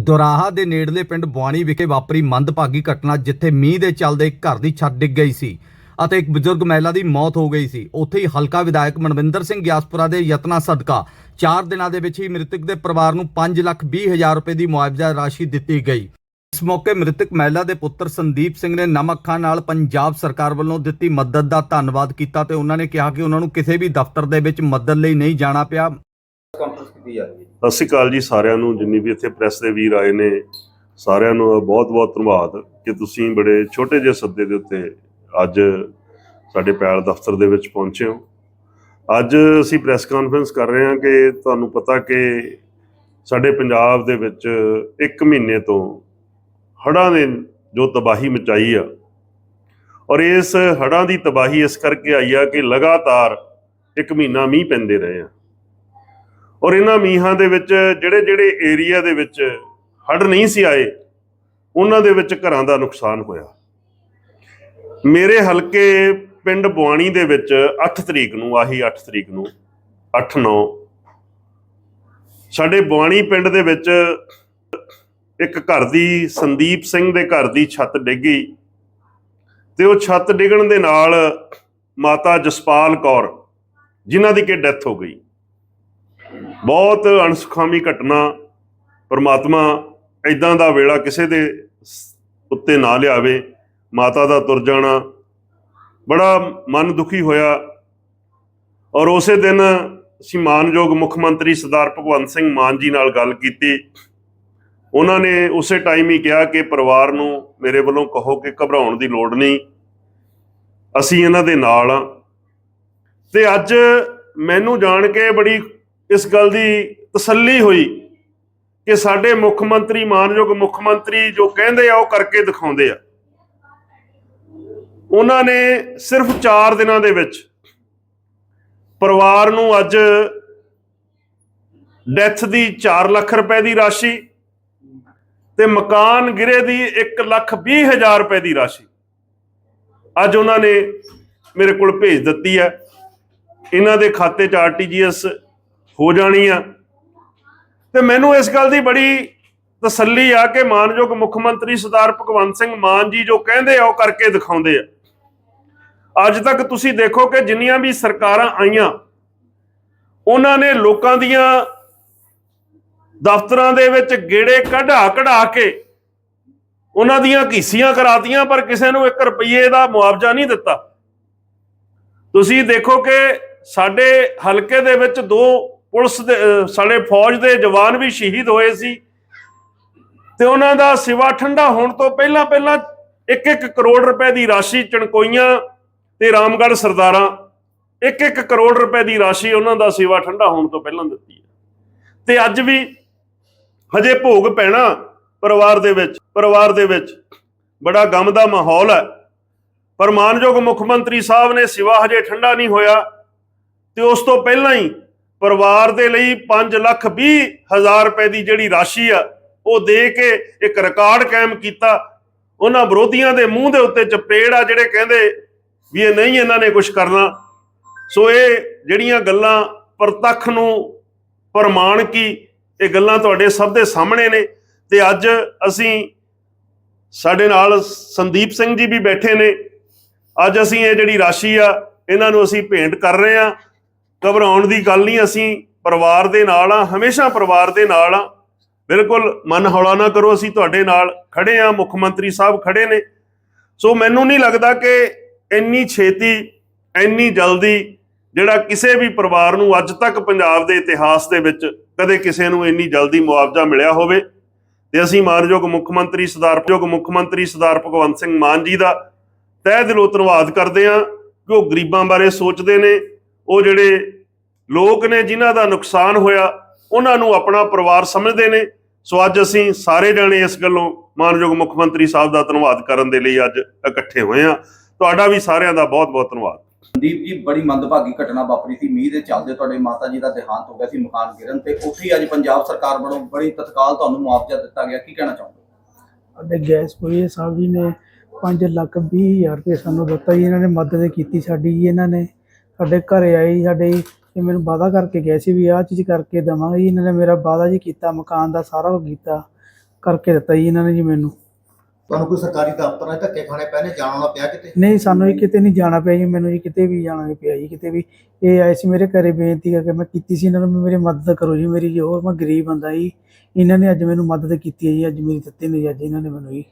ਦੁਰਾਹਾ ਦੇ ਨੇੜਲੇ ਪਿੰਡ ਬਵਾਨੀ ਵਿਖੇ ਵਾਪਰੀ ਮੰਦਭਾਗੀ ਘਟਨਾ, ਜਿੱਥੇ ਮੀਂਹ ਦੇ ਚੱਲਦੇ ਇੱਕ ਘਰ ਦੀ ਛੱਤ ਡਿੱਗ ਗਈ ਸੀ ਅਤੇ ਇੱਕ ਬਜ਼ੁਰਗ ਮਹਿਲਾ ਦੀ ਮੌਤ ਹੋ ਗਈ ਸੀ। ਉੱਥੇ ਹੀ ਹਲਕਾ ਵਿਧਾਇਕ ਮਨਵਿੰਦਰ ਸਿੰਘ ਗਿਆਸਪੁਰਾ ਦੇ ਯਤਨਾਂ ਸਦਕਾ 4 ਦਿਨਾਂ ਦੇ ਵਿੱਚ ਹੀ ਮ੍ਰਿਤਕ ਦੇ ਪਰਿਵਾਰ ਨੂੰ 5 ਲੱਖ 20 ਹਜ਼ਾਰ ਰੁਪਏ ਦੀ ਮੁਆਵਜ਼ਾ ਰਾਸ਼ੀ ਦਿੱਤੀ ਗਈ। ਇਸ ਮੌਕੇ ਮ੍ਰਿਤਕ ਮਹਿਲਾ ਦੇ ਪੁੱਤਰ ਸੰਦੀਪ ਸਿੰਘ ਨੇ ਨਮਕ ਅੱਖਾਂ ਨਾਲ ਪੰਜਾਬ ਸਰਕਾਰ ਵੱਲੋਂ ਦਿੱਤੀ ਮਦਦ ਦਾ ਧੰਨਵਾਦ ਕੀਤਾ ਤੇ ਉਹਨਾਂ ਨੇ ਕਿਹਾ ਕਿ ਉਹਨਾਂ ਨੂੰ ਕਿਸੇ ਵੀ ਦਫ਼ਤਰ ਦੇ ਵਿੱਚ ਮਦਦ ਲਈ ਨਹੀਂ ਜਾਣਾ ਪਿਆ। ਕਾਨਫਰੰਸ ਕੀਤੀ ਜਾ ਰਹੀ ਹੈ। ਸਤਿ ਸ਼੍ਰੀ ਅਕਾਲ ਜੀ ਸਾਰਿਆਂ ਨੂੰ, ਜਿੰਨੀ ਵੀ ਇੱਥੇ ਪ੍ਰੈਸ ਦੇ ਵੀਰ ਆਏ ਨੇ, ਸਾਰਿਆਂ ਨੂੰ ਬਹੁਤ-ਬਹੁਤ ਧੰਨਵਾਦ ਕਿ ਤੁਸੀਂ ਬੜੇ ਛੋਟੇ ਜਿਹੇ ਸੱਦੇ ਦੇ ਉੱਤੇ ਅੱਜ ਸਾਡੇ ਪੈਲ ਦਫ਼ਤਰ ਦੇ ਵਿੱਚ ਪਹੁੰਚੇ ਹੋ। ਅੱਜ ਅਸੀਂ ਪ੍ਰੈਸ ਕਾਨਫਰੰਸ ਕਰ ਰਹੇ ਹਾਂ ਕਿ ਤੁਹਾਨੂੰ ਪਤਾ ਕਿ ਸਾਡੇ ਪੰਜਾਬ ਦੇ ਵਿੱਚ 1 ਮਹੀਨੇ ਤੋਂ ਹੜ੍ਹਾਂ ਨੇ ਜੋ ਤਬਾਹੀ ਮਚਾਈ ਆ, ਔਰ ਇਸ ਹੜ੍ਹਾਂ ਦੀ ਤਬਾਹੀ ਇਸ ਕਰਕੇ ਆਈ ਆ ਕਿ ਲਗਾਤਾਰ 1 ਮਹੀਨਾ ਮੀਂਹ ਪੈਂਦੇ ਰਹੇ ਆ। ਔਰ ਇਹਨਾਂ ਮੀਂਹਾਂ ਦੇ ਵਿੱਚ ਜਿਹੜੇ ਜਿਹੜੇ ਏਰੀਆ ਦੇ ਵਿੱਚ ਹੜ੍ਹ ਨਹੀਂ ਸੀ ਆਏ, ਉਹਨਾਂ ਦੇ ਵਿੱਚ ਘਰਾਂ ਦਾ ਨੁਕਸਾਨ ਹੋਇਆ। ਮੇਰੇ ਹਲਕੇ ਪਿੰਡ ਬਵਾਨੀ ਦੇ ਵਿੱਚ 8 ਤਰੀਕ ਨੂੰ, ਆਹੀ 8 ਤਰੀਕ ਨੂੰ 8-9 ਸਾਡੇ ਬਵਾਨੀ ਪਿੰਡ ਦੇ ਵਿੱਚ ਇੱਕ ਘਰ ਦੀ ਸੰਦੀਪ ਸਿੰਘ ਦੇ ਘਰ ਦੀ ਛੱਤ ਡਿੱਗੀ ਤੇ ਉਹ ਛੱਤ ਡਿੱਗਣ ਦੇ ਨਾਲ ਮਾਤਾ ਜਸਪਾਲ ਕੌਰ, ਜਿਨ੍ਹਾਂ ਦੀ ਕਿ ਡੈਥ ਹੋ ਗਈ। ਬਹੁਤ ਅਣਸੁਖਾਮੀ ਘਟਨਾ, ਪਰਮਾਤਮਾ ਐਦਾਂ ਦਾ ਵੇਲਾ ਕਿਸੇ ਦੇ ਉੱਤੇ ਨਾ ਲਿਆਵੇ, ਮਾਤਾ ਦਾ ਤੁਰ ਜਾਣਾ। ਬੜਾ ਮਨ ਦੁਖੀ ਹੋਇਆ। ਔਰ ਉਸੇ ਦਿਨ ਅਸੀਂ ਮਾਨਯੋਗ ਮੁੱਖ ਮੰਤਰੀ ਸਰਦਾਰ ਭਗਵੰਤ ਸਿੰਘ ਮਾਨ ਜੀ ਨਾਲ ਗੱਲ ਕੀਤੀ। ਉਹਨਾਂ ਨੇ ਉਸੇ ਟਾਈਮ ਹੀ ਕਿਹਾ ਕਿ ਪਰਿਵਾਰ ਨੂੰ ਮੇਰੇ ਵੱਲੋਂ ਕਹੋ ਕਿ ਘਬਰਾਉਣ ਦੀ ਲੋੜ ਨਹੀਂ। ਅਸੀਂ ਇਹਨਾਂ ਦੇ ਨਾਲ ਆ ਤੇ ਅੱਜ ਮੈਨੂੰ ਜਾਣ ਕੇ ਬੜੀ ਇਸ ਗੱਲ ਦੀ ਤਸੱਲੀ ਹੋਈ ਕਿ ਸਾਡੇ ਮੁੱਖ ਮੰਤਰੀ, ਮਾਨਯੋਗ ਮੁੱਖ ਮੰਤਰੀ ਜੋ ਕਹਿੰਦੇ ਆ ਉਹ ਕਰਕੇ ਦਿਖਾਉਂਦੇ ਆ। ਉਹਨਾਂ ਨੇ ਸਿਰਫ 4 ਦਿਨਾਂ ਦੇ ਵਿੱਚ ਪਰਿਵਾਰ ਨੂੰ ਅੱਜ ਡੈਥ ਦੀ 4 ਲੱਖ ਰੁਪਏ ਦੀ ਰਾਸ਼ੀ ਤੇ ਮਕਾਨ ਗਿਰੇ ਦੀ 1 ਲੱਖ 20 ਹਜ਼ਾਰ ਰੁਪਏ ਦੀ ਰਾਸ਼ੀ ਅੱਜ ਉਹਨਾਂ ਨੇ ਮੇਰੇ ਕੋਲ ਭੇਜ ਦਿੱਤੀ ਹੈ। ਇਹਨਾਂ ਦੇ ਖਾਤੇ 'ਚ ਆਰਟੀਜੀਐਸ ਹੋ ਜਾਣੀ ਆ। ਤੇ ਮੈਨੂੰ ਇਸ ਗੱਲ ਦੀ ਬੜੀ ਤਸੱਲੀ ਆ ਕਿ ਮਾਨਯੋਗ ਮੁੱਖ ਮੰਤਰੀ ਸਰਦਾਰ ਭਗਵੰਤ ਸਿੰਘ ਮਾਨ ਜੀ ਜੋ ਕਹਿੰਦੇ ਆ, ਉਹ ਕਰਕੇ ਦਿਖਾਉਂਦੇ ਆ। ਅੱਜ ਤੱਕ ਤੁਸੀਂ ਦੇਖੋ ਕਿ ਜਿੰਨੀਆਂ ਵੀ ਸਰਕਾਰਾਂ ਆਈਆਂ, ਉਹਨਾਂ ਨੇ ਲੋਕਾਂ ਦੀਆਂ ਦਫ਼ਤਰਾਂ ਦੇ ਵਿੱਚ ਗੇੜੇ ਕਢਾ ਕਢਾ ਕੇ ਉਹਨਾਂ ਦੀਆਂ ਘੀਸੀਆਂ ਕਰਾਤੀਆਂ, ਪਰ ਕਿਸੇ ਨੂੰ 1 ਰੁਪਏ ਦਾ ਮੁਆਵਜ਼ਾ ਨਹੀਂ ਦਿੱਤਾ। ਤੁਸੀਂ ਦੇਖੋ ਕਿ ਸਾਡੇ ਹਲਕੇ ਦੇ ਵਿੱਚ ਦੋ ਪੁਲਿਸ ਦੇ ਸਾਡੇ ਫੌਜ ਦੇ ਜਵਾਨ ਵੀ ਸ਼ਹੀਦ ਹੋਏ ਸੀ। ਤੇ ਉਹਨਾਂ ਦਾ ਸਿਵਾ ਠੰਡਾ ਹੋਣ ਤੋਂ ਪਹਿਲਾਂ ਪਹਿਲਾਂ 1-1 ਕਰੋੜ ਰੁਪਏ ਦੀ ਰਾਸ਼ੀ ਚਣਕੋਈਆਂ ਤੇ ਰਾਮਗੜ੍ਹ ਸਰਦਾਰਾਂ 1-1 ਕਰੋੜ ਰੁਪਏ ਦੀ ਰਾਸ਼ੀ ਉਹਨਾਂ ਦਾ ਸਿਵਾ ਠੰਡਾ ਹੋਣ ਤੋਂ ਪਹਿਲਾਂ ਦਿੱਤੀ ਹੈ। ਤੇ ਅੱਜ ਵੀ ਹਜੇ ਭੋਗ ਪੈਣਾ ਪਰਿਵਾਰ ਦੇ ਵਿੱਚ, ਪਰਿਵਾਰ ਦੇ ਵਿੱਚ ਬੜਾ ਗਮ ਦਾ ਮਾਹੌਲ ਹੈ। ਪਰ ਮਾਨਯੋਗ ਮੁੱਖ ਮੰਤਰੀ ਸਾਹਿਬ ਨੇ ਸਿਵਾ ਹਜੇ ਠੰਡਾ ਨਹੀਂ ਹੋਇਆ ਤੇ ਉਸ ਤੋਂ ਪਹਿਲਾਂ ਹੀ ਪਰਿਵਾਰ ਦੇ ਲਈ 5 ਲੱਖ 20 ਹਜ਼ਾਰ ਰੁਪਏ ਦੀ ਜਿਹੜੀ ਰਾਸ਼ੀ ਆ, ਉਹ ਦੇ ਕੇ ਇੱਕ ਰਿਕਾਰਡ ਕਾਇਮ ਕੀਤਾ। ਉਹਨਾਂ ਵਿਰੋਧੀਆਂ ਦੇ ਮੂੰਹ ਦੇ ਉੱਤੇ ਚਪੇੜ ਆ, ਜਿਹੜੇ ਕਹਿੰਦੇ ਵੀ ਇਹ ਨਹੀਂ ਇਹਨਾਂ ਨੇ ਕੁਝ ਕਰਨਾ। ਸੋ ਇਹ ਜਿਹੜੀਆਂ ਗੱਲਾਂ ਪ੍ਰਤੱਖ ਨੂੰ ਪ੍ਰਮਾਣ ਕੀ, ਇਹ ਗੱਲਾਂ ਤੁਹਾਡੇ ਸਭ ਦੇ ਸਾਹਮਣੇ ਨੇ। ਤੇ ਅੱਜ ਅਸੀਂ ਸਾਡੇ ਨਾਲ ਸੰਦੀਪ ਸਿੰਘ ਜੀ ਵੀ ਬੈਠੇ ਨੇ। ਅੱਜ ਅਸੀਂ ਇਹ ਜਿਹੜੀ ਰਾਸ਼ੀ ਆ, ਇਹਨਾਂ ਨੂੰ ਅਸੀਂ ਭੇਂਟ ਕਰ ਰਹੇ ਆ ਘਬਰਾਉਣ ਦੀ ਗੱਲ ਨਹੀਂ, ਅਸੀਂ ਪਰਿਵਾਰ ਦੇ ਨਾਲ ਆ ਹਮੇਸ਼ਾ ਪਰਿਵਾਰ ਦੇ ਨਾਲ ਆ ਬਿਲਕੁਲ ਮਨ ਹੌਲਾ ਨਾ ਕਰੋ, ਅਸੀਂ ਤੁਹਾਡੇ ਨਾਲ ਖੜੇ ਆ ਮੁੱਖ ਮੰਤਰੀ ਸਾਹਿਬ ਖੜੇ ਨੇ। ਸੋ ਮੈਨੂੰ ਨਹੀਂ ਲੱਗਦਾ ਕਿ ਇੰਨੀ ਛੇਤੀ, ਇੰਨੀ ਜਲਦੀ ਜਿਹੜਾ ਕਿਸੇ ਵੀ ਪਰਿਵਾਰ ਨੂੰ ਅੱਜ ਤੱਕ ਪੰਜਾਬ ਦੇ ਇਤਿਹਾਸ ਦੇ ਵਿੱਚ ਕਦੇ ਕਿਸੇ ਨੂੰ ਇੰਨੀ ਜਲਦੀ ਮੁਆਵਜ਼ਾ ਮਿਲਿਆ ਹੋਵੇ, ਤੇ ਅਸੀਂ ਮਾਨਯੋਗ ਮੁੱਖ ਮੰਤਰੀ ਸਰਦਾਰਯੋਗ ਮੁੱਖ ਮੰਤਰੀ ਸਰਦਾਰ ਭਗਵੰਤ ਸਿੰਘ ਮਾਨ ਜੀ ਦਾ ਤਹਿ ਦਿਲੋਂ ਧੰਨਵਾਦ ਕਰਦੇ ਹਾਂ ਕਿ ਉਹ ਗਰੀਬਾਂ ਬਾਰੇ ਸੋਚਦੇ ਨੇ, ਉਹ ਜਿਹੜੇ ਲੋਕ ਨੇ ਜਿਨ੍ਹਾਂ ਦਾ ਨੁਕਸਾਨ ਹੋਇਆ ਉਹਨਾਂ ਨੂੰ ਆਪਣਾ ਪਰਿਵਾਰ ਸਮਝਦੇ ਨੇ। ਸੋ ਅੱਜ ਅਸੀਂ ਸਾਰੇ ਜਣੇ ਇਸ ਗੱਲੋਂ ਮਾਨਯੋਗ ਮੁੱਖ ਮੰਤਰੀ ਸਾਹਿਬ ਦਾ ਧੰਨਵਾਦ ਕਰਨ ਦੇ ਲਈ ਅੱਜ ਇਕੱਠੇ ਹੋਏ ਹਾਂ। ਤੁਹਾਡਾ ਵੀ ਸਾਰਿਆਂ ਦਾ ਬਹੁਤ ਬਹੁਤ ਧੰਨਵਾਦ। ਸੰਦੀਪ ਜੀ ਬੜੀ ਮੰਦਭਾਗੀ ਘਟਨਾ ਵਾਪਰੀ ਸੀ। ਮੀਂਹ ਦੇ ਚੱਲਦੇ ਤੁਹਾਡੇ ਮਾਤਾ ਜੀ ਦਾ ਦੇਹਾਂਤ ਹੋ ਗਿਆ ਸੀ ਮਕਾਨ ਗਿਰਨ ਤੇ। ਉੱਥੇ ਅੱਜ ਪੰਜਾਬ ਸਰਕਾਰ ਵੱਲੋਂ ਬੜੀ ਤਤਕਾਲ ਤੁਹਾਨੂੰ ਮੁਆਵਜ਼ਾ ਦਿੱਤਾ ਗਿਆ। ਕੀ ਕਹਿਣਾ ਚਾਹੋਗੇ? ਸਾਡੇ ਗੈਸ ਪੁਲੀਏ ਸਾਹਿਬ ਜੀ ਨੇ 5 ਲੱਖ 20 ਹਜ਼ਾਰ ਰੁਪਏ ਸਾਨੂੰ ਦਿੱਤਾ ਜੀ। ਇਹਨਾਂ ਨੇ ਮਦਦ ਕੀਤੀ ਸਾਡੀ ਜੀ ਇਹਨਾਂ ਨੇ। ਸਾਡੇ ਘਰੇ ਆਏ ਸਾਡੇ ਜੀ, ਇਹ ਮੈਨੂੰ ਵਾਅਦਾ ਕਰਕੇ ਗਏ ਸੀ ਵੀ ਆਹ ਚੀਜ਼ ਕਰਕੇ ਦੇਵਾਂਗੇ ਜੀ। ਇਹਨਾਂ ਨੇ ਮੇਰਾ ਵਾਅਦਾ ਜੀ ਕੀਤਾ ਮਕਾਨ ਦਾ ਸਾਰਾ ਕੁਝ ਕੀਤਾ ਕਰਕੇ ਦਿੱਤਾ ਜੀ ਇਹਨਾਂ ਨੇ ਜੀ ਮੈਨੂੰ। ਤੁਹਾਨੂੰ ਕੋਈ ਸਰਕਾਰੀ ਦਫ਼ਤਰਾਂ 'ਚ ਧੱਕੇ ਖਾਣੇ ਪੈ ਨੇ? ਜਾਣਾ ਪਿਆ ਕਿਤੇ? ਨਹੀਂ ਸਾਨੂੰ ਕਿਤੇ ਨਹੀਂ ਜਾਣਾ ਪਿਆ ਜੀ। ਮੈਨੂੰ ਜੀ ਕਿਤੇ ਵੀ ਜਾਣਾ ਨਹੀਂ ਪਿਆ ਜੀ। ਕਿਤੇ ਵੀ ਇਹ ਆਏ ਸੀ ਮੇਰੇ ਘਰੇ ਬੇਨਤੀ ਕਰਕੇ ਮੈਂ ਕੀਤੀ ਸੀ। ਇਹਨਾਂ ਨੂੰ ਮੇਰੀ ਮਦਦ ਕਰੋ ਜੀ। ਮੇਰੀ ਜੀ ਹੋਰ ਮੈਂ ਗਰੀਬ ਬੰਦਾ ਜੀ। ਇਹਨਾਂ ਨੇ ਅੱਜ ਮੈਨੂੰ ਮਦਦ ਕੀਤੀ ਹੈ ਜੀ। ਅੱਜ ਮੇਰੀ ਦਿੱਤੀ ਨਹੀਂ ਅੱਜ ਇਹਨਾਂ ਨੇ ਮੈਨੂੰ ਜੀ।